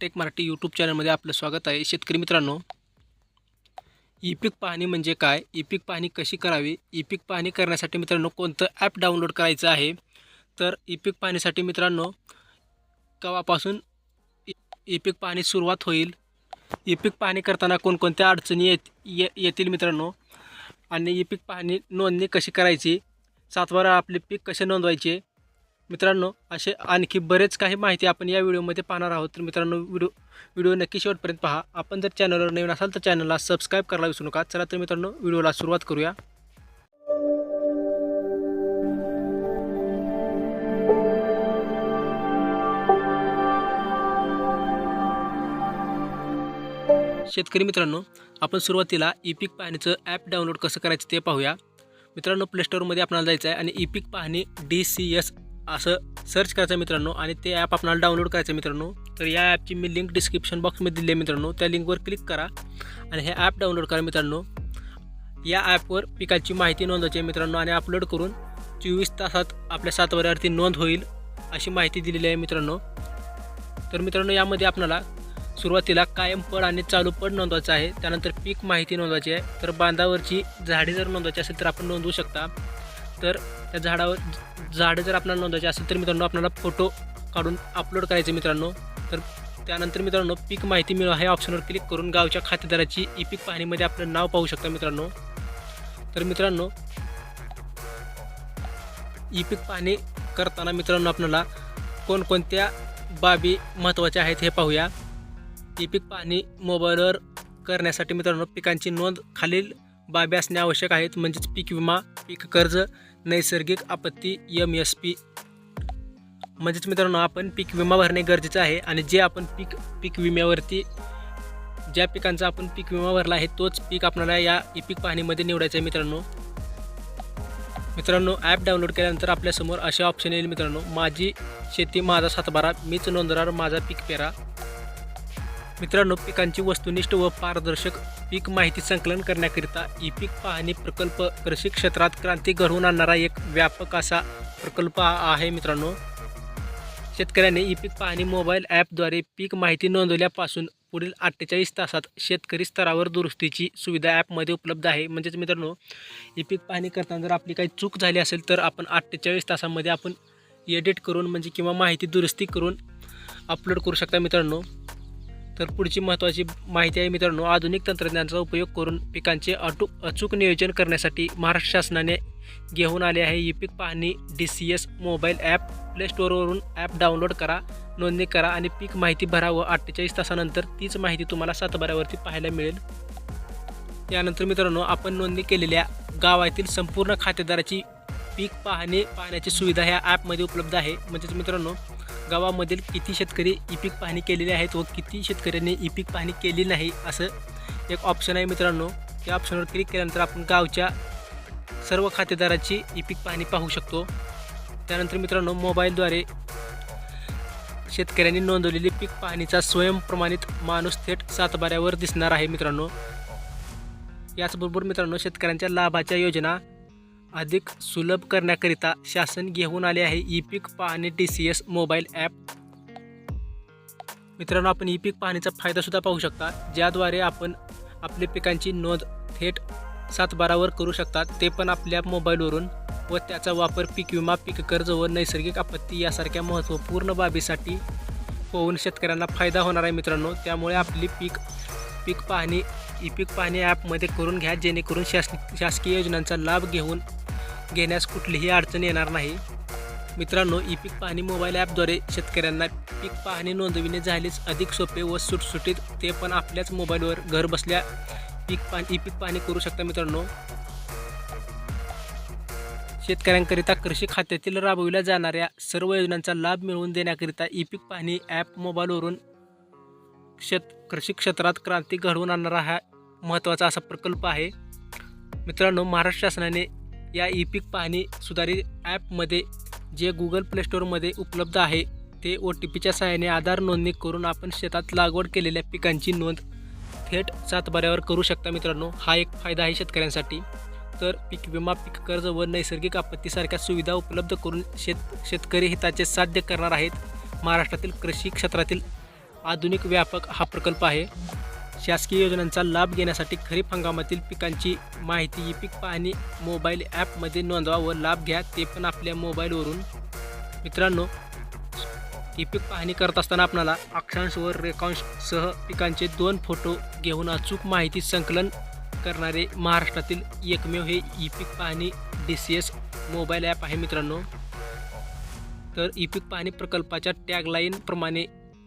Take Marathi YouTube चॅनलमध्ये आपलं स्वागत आहे. शेतकरी मित्रांनो ई पीक पाहणी म्हणजे काय? ई पीक पाहणी कशी करावी? ई पीक पाहणी करण्यासाठी मित्रांनो कोणतं ॲप डाउनलोड करायचं आहे? तर ई पीक पाहणीसाठी मित्रांनो केव्हापासून ई पीक पाहणी सुरुवात होईल? ई पीक पाहणी करताना कोणकोणत्या अडचणी येत ये येतील मित्रांनो? आणि ई पीक पाहणी नोंदणी कशी करायची? सातवारा आपले पीक कसे नोंदवायचे? मित्रांनो असे आणखी बरेच काही माहिती आपण या व्हिडिओमध्ये पाहणार आहोत. तर मित्रांनो व्हिडिओ व्हिडिओ नक्की शेवटपर्यंत पहा. आपण जर चॅनलवर नवीन असाल तर चॅनलला सबस्क्राईब करायला विसरू नका. चला तर मित्रांनो व्हिडिओला सुरुवात करूया. शेतकरी मित्रांनो आपण सुरुवातीला ई पीक पाहणीचं ॲप डाउनलोड कसं करायचं ते पाहूया. मित्रांनो प्लेस्टोअरमध्ये आपल्याला जायचं आहे आणि ई पीक पाहणी डी सी एस असं सर्च करायचं मित्रांनो आणि ते ॲप आपल्याला डाउनलोड करायचं मित्रांनो तर या ॲपची मी लिंक डिस्क्रिप्शन बॉक्समध्ये दिली आहे मित्रांनो. त्या लिंकवर क्लिक करा आणि हे ॲप डाउनलोड करा मित्रांनो. या ॲपवर पिकाची माहिती नोंदवायची आहे मित्रांनो आणि अपलोड करून चोवीस तासात आपल्या सातवाऱ्यावरती नोंद होईल अशी माहिती दिलेली आहे मित्रांनो. तर मित्रांनो यामध्ये आपल्याला सुरुवातीला कायम पड आणि चालू पड नोंदवायचं आहे. त्यानंतर पीक माहिती नोंदवायची आहे. तर बांधावरची झाडे जर नोंदवायची असेल तर आपण नोंदवू शकता. तर त्या झाडावर झाडं जर आपल्याला नोंदायचे असेल तर मित्रांनो आपल्याला फोटो काढून अपलोड करायचे मित्रांनो. तर त्यानंतर मित्रांनो पीक माहिती मिळवा ह्या ऑप्शनवर क्लिक करून गावच्या खातेदाराची ई पीक पाहणीमध्ये आपलं नाव पाहू शकता मित्रांनो. तर मित्रांनो ई पीक पाहणी करताना मित्रांनो आपल्याला कोणकोणत्या बाबी महत्त्वाच्या आहेत हे पाहूया. ई पीक पाहणी मोबाईलवर करण्यासाठी मित्रांनो पिकांची नोंद खालील बाबी असणे आवश्यक आहेत. म्हणजेच पीक विमा पीक कर्ज नैसर्गिक आपत्ती एम एस पी म्हणजेच मित्रांनो आपण पीक विमा भरणे गरजेचं आहे आणि जे आपण पीक पीक विम्यावरती ज्या पिकांचा आपण पीक विमा भरला आहे तोच पीक आपल्याला या ई पीक पाहणीमध्ये निवडायचं आहे मित्रांनो. मित्रांनो ॲप डाउनलोड केल्यानंतर आपल्यासमोर असे ऑप्शन येईल मित्रांनो. माझी शेती माझा सातबारा मीच नोंदणार माझा पीक पेरा. मित्रांनो पिकांची वस्तुनिष्ठ व पारदर्शक पीक माहिती संकलन करण्याकरिता ई पीक पाहणी प्रकल्प कृषी क्षेत्रात क्रांती घडवून आणणारा एक व्यापक असा प्रकल्प आहे मित्रांनो. शेतकऱ्यांनी ई पीक पाहणी मोबाईल ॲपद्वारे पीक माहिती नोंदवल्यापासून पुढील अठ्ठेचाळीस तासात शेतकरी स्तरावर दुरुस्तीची सुविधा ॲपमध्ये उपलब्ध आहे. म्हणजेच मित्रांनो ई पीक पाहणी करताना जर आपली काही चूक झाली असेल तर आपण अठ्ठेचाळीस तासामध्ये आपण एडिट करून म्हणजे किंवा माहिती दुरुस्ती करून अपलोड करू शकता मित्रांनो. तर पुढची महत्त्वाची माहिती आहे मित्रांनो आधुनिक तंत्रज्ञानाचा उपयोग करून पिकांचे अटूक अचूक नियोजन करण्यासाठी महाराष्ट्र शासनाने घेऊन आले आहे ई पीक पाहणी. D C S mobile app play स्टोअरवरून app download करा नोंदणी करा आणि पीक माहिती भरा व अठ्ठेचाळीस तासानंतर तीच माहिती तुम्हाला सातबाऱ्यावरती पाहायला मिळेल. यानंतर मित्रांनो आपण नोंदणी केलेल्या गावातील संपूर्ण खातेदाराची पीक पाहणी पाहण्याची सुविधा ह्या ॲपमध्ये उपलब्ध आहे. म्हणजेच मित्रांनो गावामधील किती शेतकरी ई पीक पाहणी केलेली आहेत व किती शेतकऱ्यांनी ई पीक पाहणी केली नाही असं एक ऑप्शन आहे मित्रांनो. त्या ऑप्शनवर क्लिक केल्यानंतर आपण गावच्या सर्व खातेदाराची ई पीक पाहणी पाहू शकतो. त्यानंतर मित्रांनो मोबाईलद्वारे शेतकऱ्यांनी नोंदवलेली पीक पाहणीचा स्वयंप्रमाणित माणूस थेट सातबाऱ्यावर दिसणार आहे मित्रांनो. याचबरोबर मित्रांनो शेतकऱ्यांच्या लाभाच्या योजना अधिक सुलभ करण्याकरिता शासन घेऊन आले आहे ई पीक पाहणी T C S mobile app. मित्रांनो आपण ई पीक पाहणीचा फायदासुद्धा पाहू शकता ज्याद्वारे आपण आपल्या पिकांची नोंद थेट सातबारावर करू शकता. ते पण आपल्या मोबाईलवरून व त्याचा वापर पीक विमा पीक कर्ज व नैसर्गिक आपत्ती यासारख्या महत्त्वपूर्ण बाबीसाठी होऊन शेतकऱ्यांना फायदा होणार आहे मित्रांनो. त्यामुळे आपली पीक पीक पाहणी ई पीक पाहणी ॲपमध्ये करून घ्या जेणेकरून शास शासकीय योजनांचा लाभ घेऊन घेण्यास कुठलीही अडचण येणार नाही. मित्रांनो ई पीक पाहणी मोबाईल ॲपद्वारे शेतकऱ्यांना पीक पाहणी नोंदविणे झालीच अधिक सोपे व सुटसुटीत ते पण आपल्याच मोबाईलवर घर बसल्या पीक पा ई पीक पाहणी करू शकता मित्रांनो. शेतकऱ्यांकरिता कृषी खात्यातील राबविल्या जाणाऱ्या सर्व योजनांचा लाभ मिळवून देण्याकरिता ई पीक पाहणी ॲप मोबाईलवरून शेत कृषी क्षेत्रात क्रांती घडवून आणणारा हा महत्त्वाचा असा प्रकल्प आहे. मित्रांनो महाराष्ट्र शासनाने या ई पीक पाहणी सुधारित ॲपमध्ये जे गुगल प्ले स्टोअरमध्ये उपलब्ध आहे ते ओ टी पीच्या सहाय्याने आधार नोंदणी करून आपण शेतात लागवड केलेल्या पिकांची नोंद थेट सातबाऱ्यावर करू शकता मित्रांनो. हा एक फायदा आहे शेतकऱ्यांसाठी. तर पीक विमा पीक कर्ज व नैसर्गिक आपत्तीसारख्या सुविधा उपलब्ध करून शेत शेतकरी हिताचे साध्य करणार आहेत. महाराष्ट्रातील कृषी क्षेत्रातील आधुनिक व्यापक हा प्रकल्प आहे. शासकीय योजनांचा लाभ घेण्यासाठी खरीप हंगामातील पिकांची माहिती ई पीक पाहणी मोबाईल ॲपमध्ये नोंदवा व लाभ घ्या ते पण आपल्या मोबाईलवरून. मित्रांनो ई पीक पाहणी करत असताना आपणाला अक्षांश व रेखांशसह पिकांचे दोन फोटो घेऊन अचूक माहिती संकलन करणारे महाराष्ट्रातील एकमेव हे ई पीक पाहणी D C S mobile app आहे मित्रांनो. तर ई पीक पाहणी प्रकल्पाच्या टॅगलाईनप्रमाणे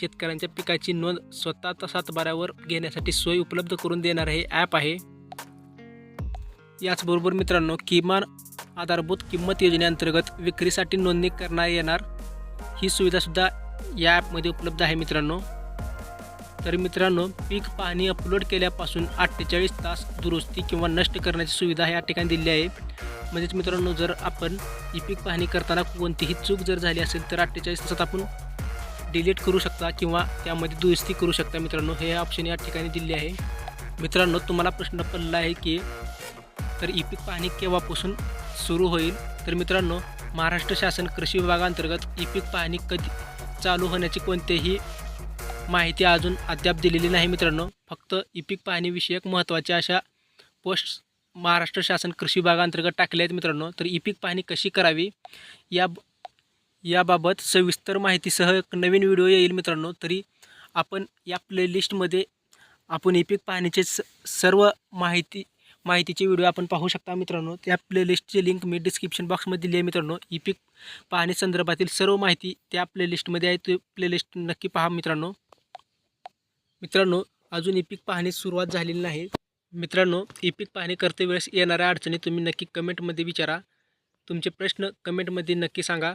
शेतकऱ्यांच्या पिकाची नोंद स्वतः सातबाऱ्यावर घेण्यासाठी सोय उपलब्ध करून देणारे हे ॲप आहे. याचबरोबर मित्रांनो किमान आधारभूत किंमत योजनेअंतर्गत विक्रीसाठी नोंदणी करण्यात येणार. ही सुविधासुद्धा या ॲपमध्ये उपलब्ध आहे मित्रांनो. तर मित्रांनो पीक पाहणी अपलोड केल्यापासून अठ्ठेचाळीस तास दुरुस्ती किंवा नष्ट करण्याची सुविधा या ठिकाणी दिली आहे. म्हणजेच मित्रांनो जर आपण ई पीक पाहणी करताना कोणतीही चूक जर झाली असेल तर अठ्ठेचाळीस तासात आपण डिलीट करू शकता किंवा त्यामध्ये दुरुस्ती करू शकता मित्रांनो. हे ऑप्शन या ठिकाणी दिले आहे. मित्रांनो तुम्हाला प्रश्न पडला आहे की तर ई पीक पाहणी केव्हापासून सुरू होईल? तर मित्रांनो महाराष्ट्र शासन कृषी विभागांतर्गत ई पीक पाहणी कधी चालू होण्याची कोणतीही माहिती अजून अद्याप दिलेली नाही मित्रांनो. फक्त ई पीक पाहणीविषयक महत्त्वाच्या अशा पोस्ट महाराष्ट्र शासन कृषी विभागांतर्गत टाकले आहेत मित्रांनो. तर ई पीक पाहणी कशी करावी? या याबाबत सविस्तर माहितीसह एक नवीन व्हिडिओ येईल मित्रांनो. तरी आपण या प्लेलिस्टमध्ये आपण ई पाहण्याचे स सर्व माहिती माहितीचे व्हिडिओ आपण पाहू शकता मित्रांनो. त्या प्लेलिस्टची लिंक मी डिस्क्रिप्शन बॉक्समध्ये दिली आहे मित्रांनो. ई पाहण्यासंदर्भातील संदर्भातील सर्व माहिती त्या प्लेलिस्टमध्ये आहे. ते प्लेलिस्ट नक्की पहा मित्रांनो. मित्रांनो अजून ई पीक सुरुवात झालेली नाही. मित्रांनो ई पीक पाहणी करते वेळेस येणाऱ्या अडचणी तुम्ही नक्की कमेंटमध्ये विचारा. तुमचे प्रश्न कमेंटमध्ये नक्की सांगा.